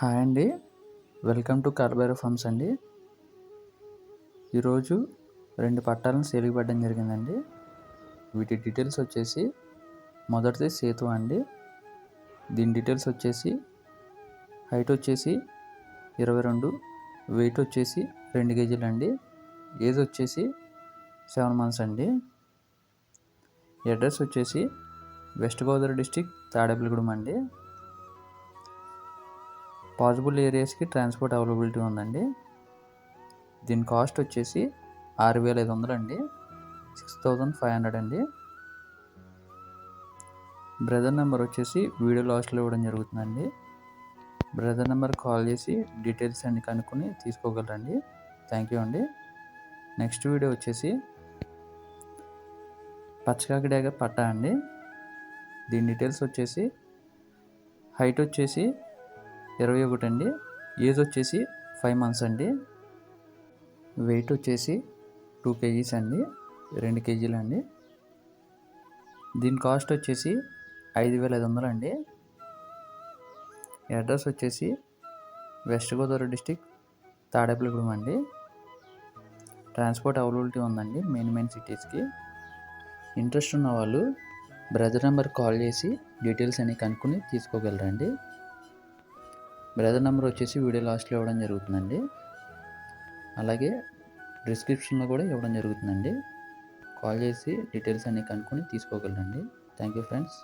Hi అండి. Welcome to కార్బైరో forms అండి. ఈరోజు రెండు పట్టాలను సేలికి పడడం జరిగిందండి. వీటి డీటెయిల్స్ వచ్చేసి మొదటిది సేతు అండి. దీని డీటెయిల్స్ వచ్చేసి హైట్ వచ్చేసి ఇరవై రెండు వెయిట్ వచ్చేసి రెండు కేజీలు అండి. ఏజ్ వచ్చేసి సెవెన్ మంత్స్ అండి. అడ్రస్ వచ్చేసి వెస్ట్ గోదావరి డిస్టిక్ తాడేపల్లిగూడెం అండి. పాసిబుల్ ఏరియాస్కి ట్రాన్స్పోర్ట్ అవైలబిలిటీ ఉందండి. దీని కాస్ట్ వచ్చేసి ఆరు వేల ఐదు వందలు అండి. సిక్స్ థౌజండ్ ఫైవ్ హండ్రెడ్ అండి. బ్రదర్ నెంబర్ వచ్చేసి వీడియో లాస్ట్లో ఇవ్వడం జరుగుతుందండి. బ్రదర్ నెంబర్ కాల్ చేసి డీటెయిల్స్ అన్ని కనుక్కొని తీసుకోగలరండి. థ్యాంక్ యూ అండి. నెక్స్ట్ వీడియో వచ్చేసి పచ్చకాకిడాగ పట్టా అండి. దీని డీటెయిల్స్ వచ్చేసి హైట్ వచ్చేసి ఇరవై ఒకటి అండి ఏజ్ వచ్చేసి ఫైవ్ మంత్స్ అండి. వెయిట్ వచ్చేసి టూ కేజీస్ అండి. రెండు కేజీలు అండి. దీని కాస్ట్ వచ్చేసి ఐదు వేల ఐదు వందలు అండి అడ్రస్ వచ్చేసి వెస్ట్ గోదావరి డిస్టిక్ తాడేపల్లిగూడెం అండి. ట్రాన్స్పోర్ట్ అవైలబిలిటీ ఉందండి మెయిన్ మెయిన్ సిటీస్కి. ఇంట్రెస్ట్ ఉన్న వాళ్ళు బ్రదర్ నెంబర్ కాల్ చేసి డీటెయిల్స్ అన్ని కనుక్కొని తీసుకోగలరండి. బ్రదర్ నెంబర్ వచ్చేసి వీడియో లాస్ట్లో ఇవ్వడం జరుగుతుందండి. అలాగే డిస్క్రిప్షన్లో కూడా ఇవ్వడం జరుగుతుందండి. కాల్ చేసి డీటెయిల్స్ అన్నీ కనుక్కొని తీసుకోగలరండి. Thank you friends.